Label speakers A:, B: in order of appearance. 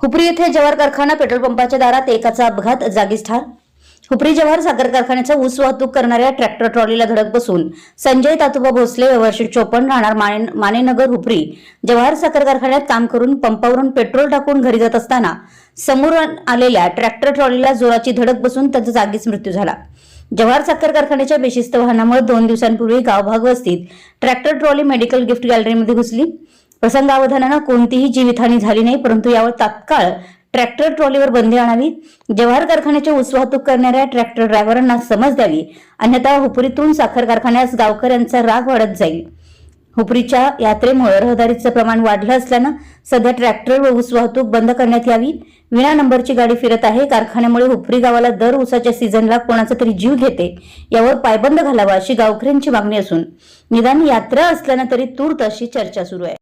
A: हुपरी येथे जवार कारखाना पेट्रोल पंपाच्या दारात एकाचा अपघात जागीच ठार. हुपरी जवाहर साखर कारखान्याचा ऊस वाहतूक करणाऱ्या ट्रॅक्टर ट्रॉलीला धडक बसून संजय तातुबा भोसले वर्षी चोपन्न राहणार मानेनगर हुपरी जवाहर साखर कारखान्यात काम करून पंपावरून पेट्रोल टाकून घरी जात असताना समोर आलेल्या ट्रॅक्टर ट्रॉलीला जोराची धडक बसून त्याचा जागीच मृत्यू झाला. जवाहर साखर कारखान्याच्या बेशिस्त वाहनामुळे दोन दिवसांपूर्वी गावभाग वस्तीत ट्रॅक्टर ट्रॉली मेडिकल गिफ्ट गॅलरीमध्ये घुसली. प्रसंगावधानानं कोणतीही जीवितहानी झाली नाही परंतु यावर तात्काळ ट्रॅक्टर ट्रॉलीवर बंदी आणावी जवाहर कारखान्याची ऊस वाहतूक करणाऱ्या ट्रॅक्टर ड्रायव्हरांना समज द्यावी अन्यथा हुपरीतून साखर कारखान्यास गावकऱ्यांचा राग वाढत जाईल. हुपरीच्या यात्रेमुळे रहदारीचं प्रमाण वाढलं असल्यानं सध्या ट्रॅक्टर व ऊस वाहतूक बंद करण्यात यावी विना नंबरची गाडी फिरत आहे कारखान्यामुळे हुपरी गावाला दर ऊसाच्या सीझनला कोणाचा तरी जीव घेते यावर पायबंद घालावा अशी गावकऱ्यांची मागणी असून निदान यात्रा असल्यानं तरी तूर्त अशी चर्चा सुरू आहे.